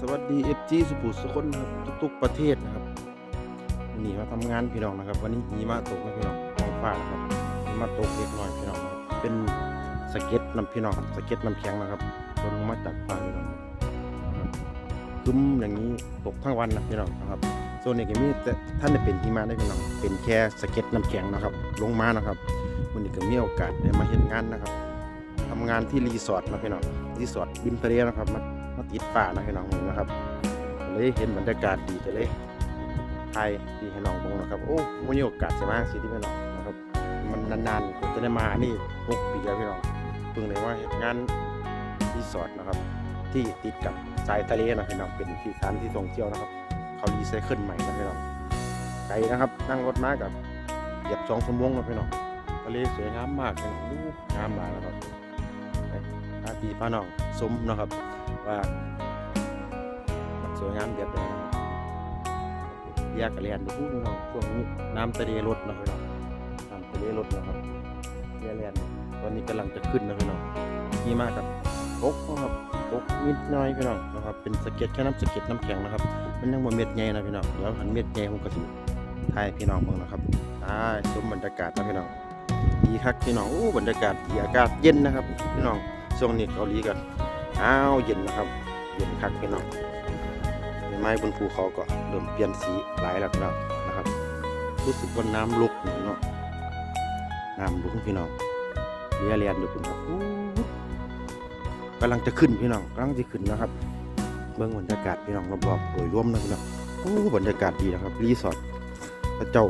สวัสดีเอฟจีสุภูสุคนครับทุกๆประเทศนะครับวันนี้มาทำงานพี่น้องนะครับ วันนี้หิมะตกนะพี่น้องท้องฟ้านะครับหิมะตกเล็กน้อยพี่น้องครับเป็นสเก็ตน้ำพี่น้องสเก็ตน้ำแข็งนะครับตกลงมาจากฟ้าพี่น้องคึ้มอย่างนี้ตกทั้งวันนะพี่น้องนะครับโซนนี้ก็มีแต่ท่านได้เป็นหิมะได้พี่น้องเป็นแค่สเก็ตน้ำแข็งนะครับ ลงมานะครับวันนี้ก็มีโอกาสได้มาเห็นงานนะครับทำงานที่รีสอร์ทนะพี่น้องรีสอร์ทริมทะเลนะครับ มาติดป่านะให้น้องห็นนะครับเลยเห็นบรรยากาศดีแต่เลยไทยดีให้น้องบงนะครับโอ้ไม่มีโอกาสใช่ไหมสิที่พี่น้องนะครับ มันนานๆผมจะได้มานี่หกปีแล้วพี่น้องเพิ่งเลยว่าเฮ็ดงานรีสอร์ทนะครับ ที่ติดกับชายทะเลนะพี่น้องเป็นที่สถานที่ท่องเที่ยวนะครับ เขารีไซเคิลใหม่นะพี่น้องไกลนะครับ นั่งรถมากับเหยียบสองชั่วโมงนะพี่น้องทะเลสวยงามมากพี่น้องงามหลายนะครับไปพาพี่พาน้องชมนะครับ ว่ามันสวยงามแบบใดนะครับยากระเรียนดูพี่น้องช่วงนี้น้ำทะเลลดนะพี่น้องน้ำทะเลลดนะครับเรียเรียนตอนนี้กำลังจะขึ้นนะพี่น้องนี่มากครับตกนะครับตกนิดน้อยพี่น้องนะครับเป็นสะเก็ดแค่น้ำสะเก็ดน้ำแข็งนะครับ มันยังบ่เม็ดใหญ่นะพี่น้องเดี๋ยวหันเม็ดใหญ่ผมก็สิถ่ายพี่น้องเบิ่งนะครับอ่าชมบรรยากาศนะพี่น้องดีคักพี่น้องโอ้บรรยากาศดีอากาศเย็นนะครับพี่น้องช่วงนี้เกาหลีกัน อ้าวเย็นนะครับ เย็นคักพี่น้องใบไม้บนภูเขาก็เริ่มเปลี่ยนสีหลายแล้วพี่น้องนะครับ รู้สึกว่าน้ำลุกเนาะน้ำลุกพี่น้องเรียเรียนอยู่คุณครับกำลังจะขึ้นพี่น้องกำลังจะขึ้นนะครับ เบื้องบรรยากาศพี่น้องรอบๆโดยรวมนะพี่น้องโอ้บรรยากาศดีนะครับรีสอร์ทพระเจ้า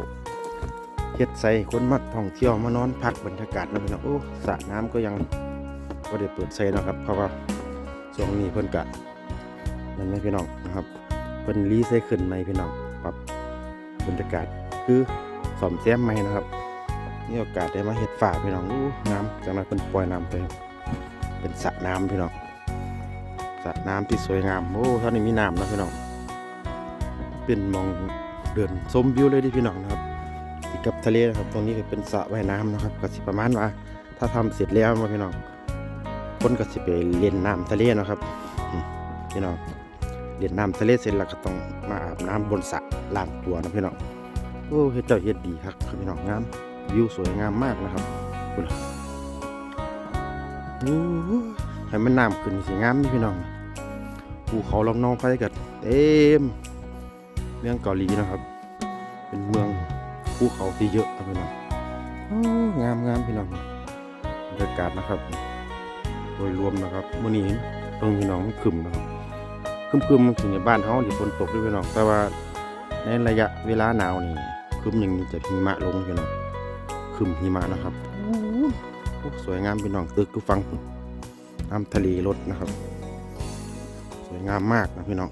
เฮ็ดใส่คนมาท่องเที่ยวมานอนพักบรรยากาศนะพี่น้องโอ้สระน้ำก็ยังก็ได้เปิดใส่นะครับเพราะว่า ช่วงนี้เพิ่นกะนั่นไหมพี่น้องนะครับเพิ่นรีไซเคิลใหม่พี่น้องปรับบรรยากาศคือสอมแซมใหม่นะครับนี่โอกาสได้มาเฮ็ดฝ่าพี่น้องอู้น้ำจากนั้นเพิ่นปล่อยน้ำไปเป็นสระน้ำพี่น้องสระน้ำที่สวยงามโอ้ท่านี้มีน้ำนะพี่น้องเป็นมองเดินชมวิวเลยที่พี่น้องนะครับติดกับทะเลนะครับตรงนี้ก็เป็นสระว่ายน้ำนะครับก็สิประมาณว่าถ้าทำเสร็จแล้วมาพี่น้อง คนก็สิไปเล่นน้ำทะเลนะครับพี่น้องเล่นน้ำทะเลเสร็จแล้วก็ต้องมาอาบน้ำบนสระล้างตัวนะพี่น้องโอ้เฮ็ดเจ้าเฮ็ดดีครับพี่น้องงามวิวสวยงามมากนะครับคุณโอ้ให้มันน้ำขึ้นสิงามนี่พี่น้องภูเขาลำนองไฟกัเต็มเมืองเกาหลีนะครับ เป็นเมืองภูเขาที่เยอะครับพี่น้องงามงามพี่น้องบรรยากาศนะครับ โดยรวมนะครับมื่อนี้ตรงพี่น้องขึ้นนะครับขึ้นขึ้นมันถึงในบ้านเฮาที่ฝนตกด้วยพี่น้องแต่ว่าในระยะเวลาหนาวนี่ขึ้นอย่างนี้จะหิมะลงพี่น้องขึ้นหิมะนะครับโอ้สวยงามพี่น้องตึกกูฟังน้ำทะเลรถนะครับ สวยงามมากนะพี่น้อง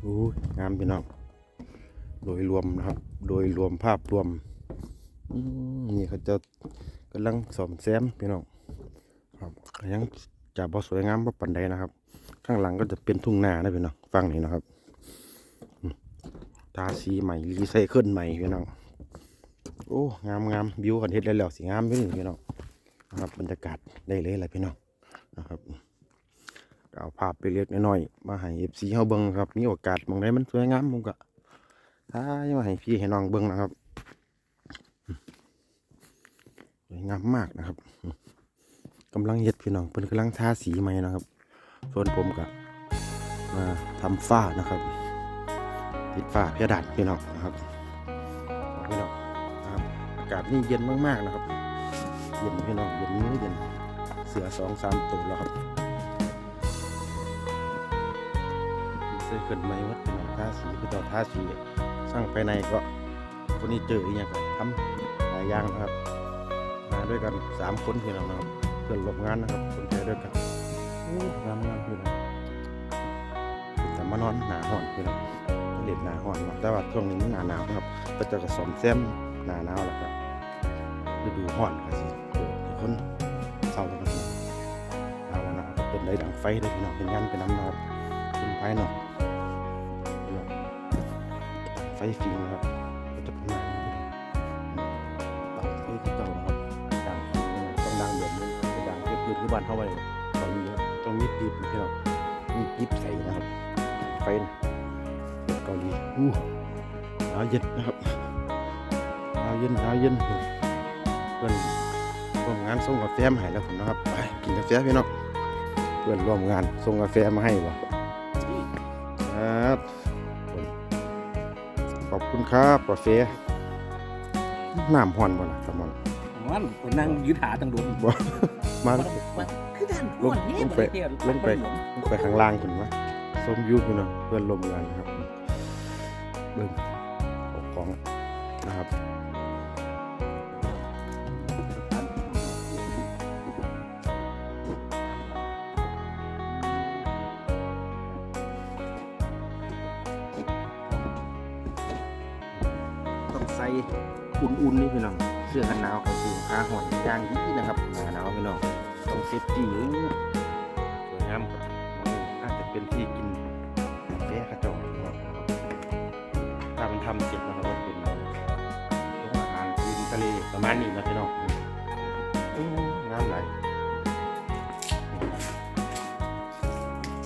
โอ้ยงามพี่น้องโดยรวมนะครับ โดยรวมภาพรวมนี่เขาจะกำลังซ่อมแซมพี่น้อง ครับยังจะบ่สวยงามบ่ปานใดนะครับ ข้างหลังก็จะเป็นทุ่งนานะพี่น้องฟังนี่นะครับทาสีใหม่รีไซเคิลใหม่พี่น้องโอ้งามงามวิวกันเฮ็ดแล้วสิงามพี่พี่น้องนะครับบรรยากาศได้เลยแหละพี่น้องนะครับเอาภาพไปเล็กน้อยมาให้ FC เฮาเบิ่งครับมีโอกาสมองได้มันสวยงามผมก็ถ่ายมาให้พี่ให้น้องเบิ่งนะครับสวยงามมากนะครับ กำลังเฮ็ดพี่น้องเพิ่นกำลังทาสีใหม่นะครับ ส่วนผมก็มาทำฝ้านะครับติดฝ้าเพดานพี่น้องนะครับพี่น้องนะครับอากาศนี่เย็นมากๆนะครับ เย็นพี่น้องเย็นมื้อเย็นเสือสองสามตัวแล้วครับเสือขึ้นไหมวัดพี่น้องทาสีพี่ต่อทาสีสร้างภายในก็คนนี้เจออีกอย่างก็ทำหลายอย่างนะครับมาด้วยกันสามคนพี่น้องนะครับ พื่อนร่วมงานนะครับคนไทยด้วยกันโอ้งามงามพี่น้องแต่มานอนหนาห่อนพี่น้องเล่นหนาห่อนนะแต่ว่าช่วงนี้มันหนาหนาวนะครับก็จะกระสอมแซมหนาหนาวแหละครับฤดูห่อนก็สิเออคนเศร้าแล้วนะครับเอาล้วนะครับเป็นไรดังไฟเลยพี่น้องเป็นยันเป็นน้ำนะครับเป็นไฟเนาะพี่น้องไฟฟิงนะครับ ที่บ้านเข้าไปตอนนี้ครับต้องมีปีบพี่น้องมมียิบใส่นะครับไฟนะเกาหลีอู้หนาวเย็นนะครับหนาวเย็นหนาวเย็นเพื่อนร่วมงานส่งกาแฟมาให้แล้วผมนะครับไปกินกาแฟพี่น้องเพื่อนร่วมงานส่งกาแฟมาให้บ่ครับขอบคุณครับกาแฟน้ำห่อนบ่ล่ะสมอนมันคนนั่งยืดหาตั้งโดนบ่ มาคือด้านลงลงไปลงไปลงลงไปข้างล่างคุณวะส้มยูพี่น้องเพื่อนลมกันนะครับเบิ่งออกของนะครับต้องใส่อุ่นๆนี่พี่น้อง เสื้อกันหนาวกับสูงขาหอนย่างดีนะครับหนาหนาวพี่น้องต้องเซฟตี้สวยงามครับอาจจะเป็นที่กินกาแฟกระจกนะครับถ้ามันทำเสร็จแล้วก็เป็นโรงอาหารริมทะเลประมาณนี้นะพี่น้องอู้งามไหล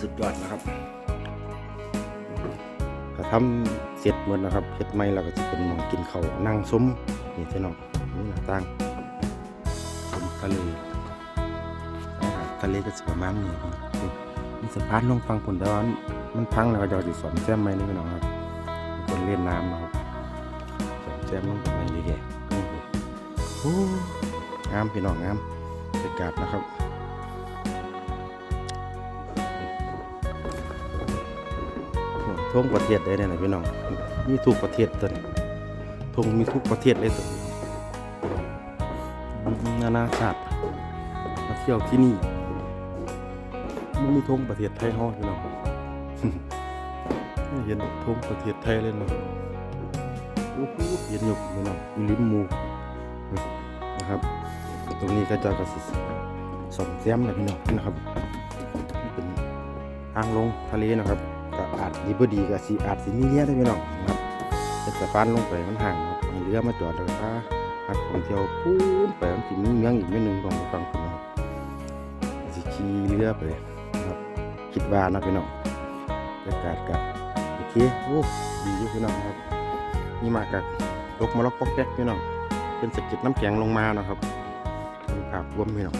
สุดยอดนะครับถ้าทำเสร็จหมดนะครับเฮ็ดไม่เราก็จะเป็นหมองกินเขานั่งซุ้มนี่พี่น้อง นี่หน้าต่างซุ้มทะเลอาหารทะเลก็จะประมาณนี้ครับนี่มีสะพานลงฟังผลแต่ว่ามันพังแล้วก็จะสิสอมแซมไหมนี่พี่น้องครับคนเล่นน้ำนะครับสอมแซมลงไปเยอะแยะโอ้งามพี่น้องงามบรรยากาศนะครับทงประเทศได้เนี่ยนะพี่น้อง มีทุกประเทศตัวนี้ทงมีทุกประเทศเลยตัวนี้ นานาชาติมาเที่ยวที่นี่มันมีทงประเทศไทยเฮาพี่น้องเห็นทงประเทศไทยเลยเนาะโอ้โหเห็นอยู่พี่น้องอยู่ริมมูนะครับ ตรงนี้ก็จะกระสิสมแซมเลยพี่น้องนะครับเป็นทางลงทะเลนะครับก็อาจดีบ่ดีก็สิอาจสิมีเรือได้พี่น้องนะครับเป็นสะพานลงไปมันห่างครับมีเรือมาจอดแล้วก็ นักท่องเที่ยวปูนไปมันสิมีเมืองอีกเมืองหนึงของฟังคุณนะครับสิขี่เรือไปนะครับ คิดว่านะพี่น้องบรรยากาศก็โอเคโอ้ดีอยู่พี่น้องครับนี่มากับตกมาล็อกปอกแก๊กพี่น้องเป็นสะเก็ดน้ำแข็งลงมานะครับเป็นภาพรวมพี่น้อง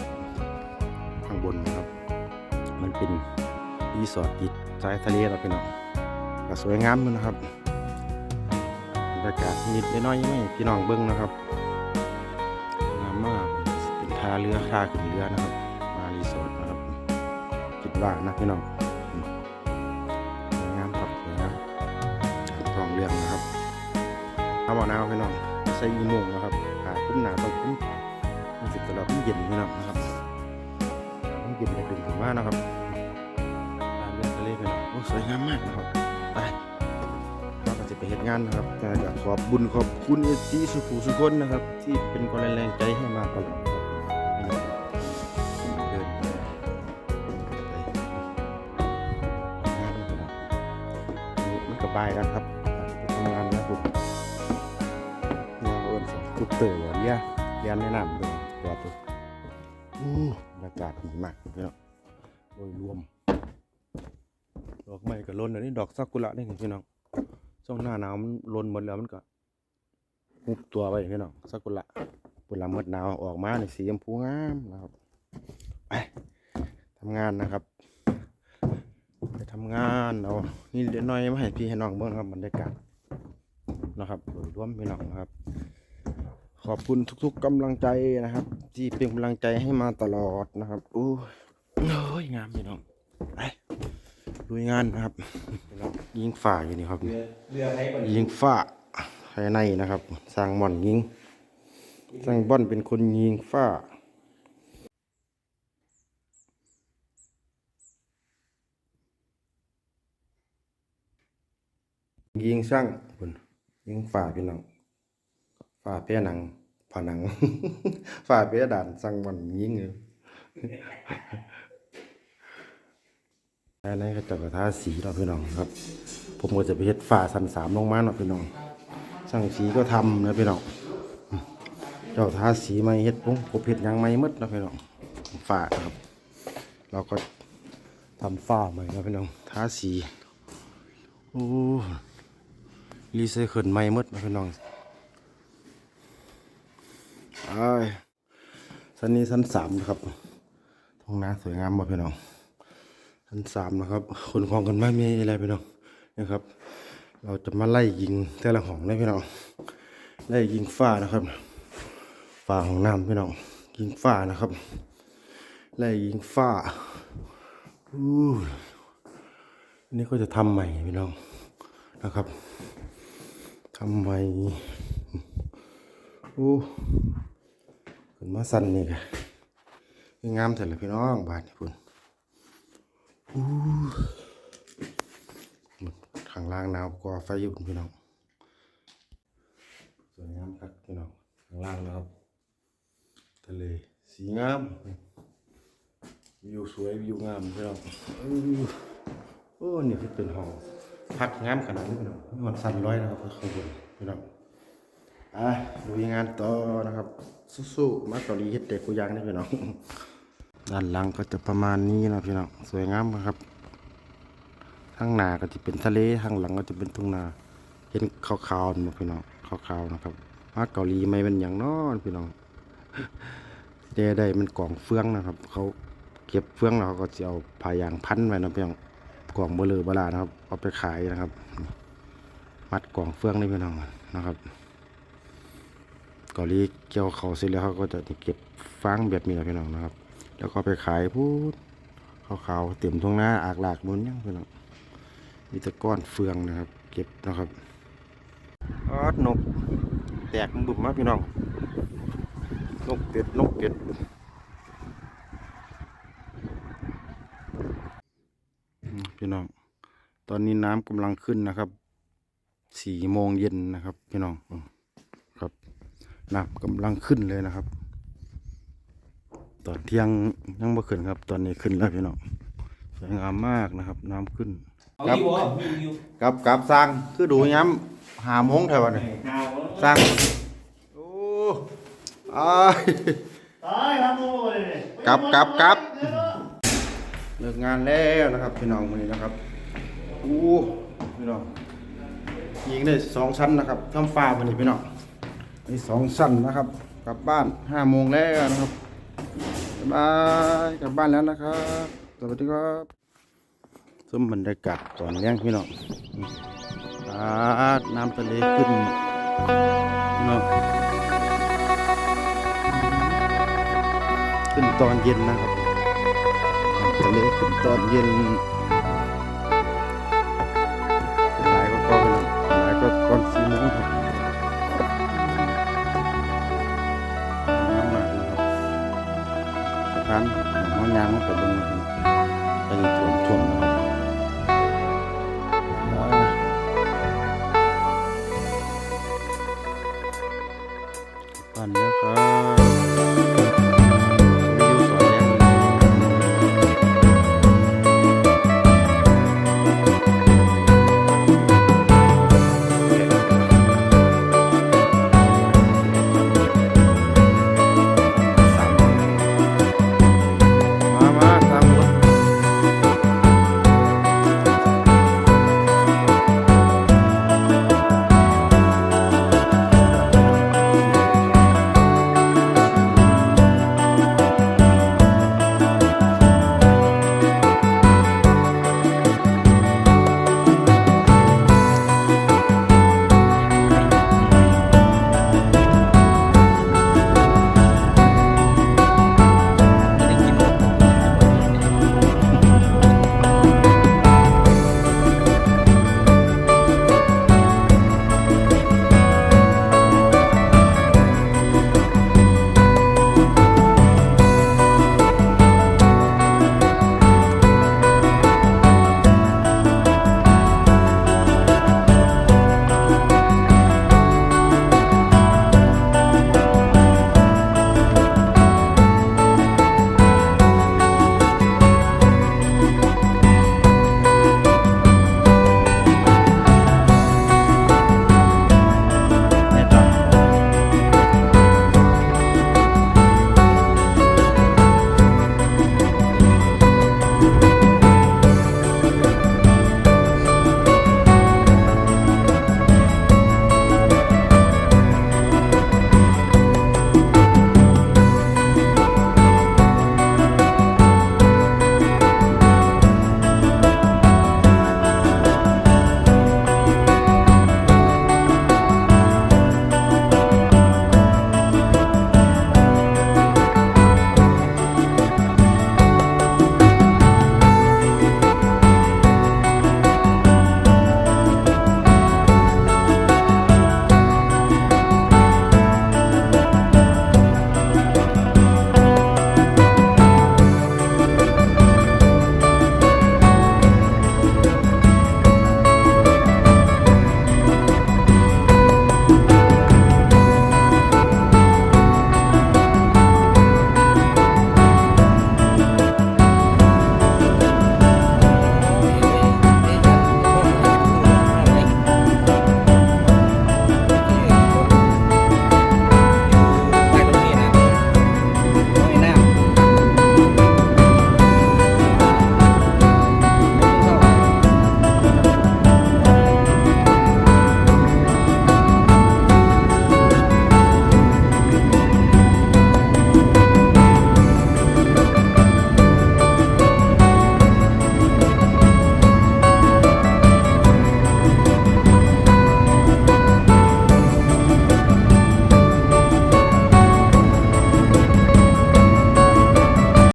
ข้างบนนะครับ มันเป็นรีสอร์ทติดชายทะเลเราพี่น้องก็สวยงามอยู่นะครับบรรยากาศนิดน้อยๆไม่พี่น้องเบิ้งนะครับ ล่าเรือท่าขึ้นเรือนะครับ มารีสอร์ทนะครับ คิดว่านะพี่น้องสวยงามครับสวยงามทองเรื่องนะครับเอาบ่หนาวพี่น้องใส่ยีโมงนะครับหาคุ้มหนาต้องคุ้มมันสิตลอดมันเย็นพี่น้องนะครับมันเย็นจะดึงถึงมากนะครับตามเรือทะเลไปหน่อยโอ้สวยงามมากนะครับไปเราก็จะไปเห็นงานนะครับแต่ก็ขอบบุญขอบคุณเอซีสุภูสุคนนะครับ ที่เป็นกำลังแรงใจให้มาตลอดายกันครับไปทำงานนะผมงาเอิญสทุกเต๋อเรียเรียนแนะนำเลยจอดตัวบรรยากาศดีมากพี่น้องโดยรวม ดอกไม้ก็ล้นอันนี้ดอกซากุระนี่พี่น้องช่วงหน้าหนาวมันล้นหมดแล้วมันก็หุบตัวไปพี่น้องซากุระปุ่นละเมดหนาวออกมาในสีชมพูงามนะครับไปทำงานนะครับ ทำงานเอานี่เดี๋ยวหน้อยมาให้พี่ให้น้องเบิ่งครับบรรยากาศนะครับโดยรวมพี่น้องนะครับ ขอบคุณทุก ๆกำลังใจนะครับ ที่เป็นกำลังใจให้มาตลอดนะครับอู้โอ้ยงามพี่น้องไปลุยงานนะครับ ยิงฝ่าอยู่นี่ครับเรือเรือไทยก่อนยิงฝ่าภายในนะครับสร้างบ่อนยิงสร้างบ่อนเป็นคนยิงฝ่า ยิงสร้างคุณยิงฝ่าพี่น้องฝ่าเปียหนังผนังฝ่าเปียด่านสร้างบ่อนยิงเลยอันนี้ก็จะกระทาสีเราพี่น้องครับ ผมก็จะไปเฮ็ดฝ้าสันสามลงมาเนาะพี่น้องช่างสีก็ทำนะพี่น้องเจ้าทาสีไม่เฮ็ดปุ๊บผมเฮ็ดยังไม่หมดนะพี่น้องฝ้าครับ เราก็ทำฝ้าใหม่ครับพี่น้องทาสีโอ้ รีไซเคิลใหม่หมดพี่น้องไอ้ชั้นนี้ชั้นสามนะครับท้องน้าสวยงามมากพี่น้องชั้นสามนะครับคนของกันไม่มีอะไรพี่น้องนะครับ เราจะมาไล่ยิงแต่ละห้องเลยพี่น้องไล่ยิงฝ้านะครับฝ้าของน้ำพี่น้องยิงฝ้านะครับไล่ยิงฝ้าอู้อันนี้ก็จะทำใหม่พี่น้องนะครับำใหม่โอ้ขึ้นมาสั่นนี่กะงามเสร็จแล้วพี่น้องบาทนี่พุ่นอู้ข้างล่างหนาวกว่าไฟอยู่พี่น้องสวยงามครับพี่น้องข้างล่างนะครับทะเลสีงามวิวสวยวิวงามพี่น้องอื้อโอ้นี่คือเป็นห้อง พักงามขนาดนี้พี่น้องมีวันสันร้อยนะครับข้างบนพี่น้องอะดูงานต่อนะครับ สู้ๆมาเกาหลีเฮ็ดเด็กกูยังได้พี่น้องด้านหลังก็จะประมาณนี้นะพี่น้องสวยงามนะครับข้างหน้าก็จะเป็นทะเลข้างหลังก็จะเป็นทุ่งนาเห็นขาวๆนะพี่น้องขาวๆนะครับมาเกาหลีไม่เป็นอย่างน้อนพี่น้องเดได้มันกล่องเฟืองนะครับ เขาเก็บเฟืองแล้วเขาก็จะเอาพายางพันไว้นะพี่น้อง กล่องเบลอบลานะครับ เอาไปขายนะครับ มัดกล่องเฟืองนี่พี่น้องนะครับเกาหลีเกี่ยวเขาเสร็จแล้วเขาก็จะเก็บฟางแบบนี้นะพี่น้องนะครับ แล้วก็ไปขายพูดขาวๆเต็มท้องหน้าอากหลากมุนยังพี่น้องมีต่ก้อนเฟืองนะครับ เก็บนะครับออดนก แตกบุบมาพี่น้องนกเป็ดนกเป็ดอืมพี่น้อง ต อนนี้น้ำกำลังขึ้นนะครับ สี่โมงเย็นนะครับพี่น้องอืมครับน้ำกำลังขึ้นเลยนะครับ ตอนเที่ยงยังไม่ขึ้นครับ ตอนนี้ขึ้นแล้วพี่น้องสวยงามมากนะครับ น้ำขึ้นเอาครับอยู่บ่มีอยู่กับกับสร้างคือดูย้ำหาโมงเท่านี้หาวสร้างโอ้อายตายครับโอ้ยกลับกลับกลับเลิกงานแล้วนะครับพี่น้องวันนี้นะครับ อู้พี่น้องยิงได้สองชั้นนะครับทำฟ้าวันนี้พี่น้องนี่สองชั้นนะครับ กลับบ้านห้าโมงแล้วนะครับบ๊ายบายกลับบ้านแล้วนะครับสวัสดีครับชมบรรยากาศตอนเลี้ยงพี่น้องอ่าน้ำทะเลขึ้นพี่น้องขึ้นตอนเย็นนะครับทะเลขึ้นตอนเย็น วยางมันก็เบิ่งนะครับก็ยังท่วมท่วมนะครับอ่าบ้านแล้วครับ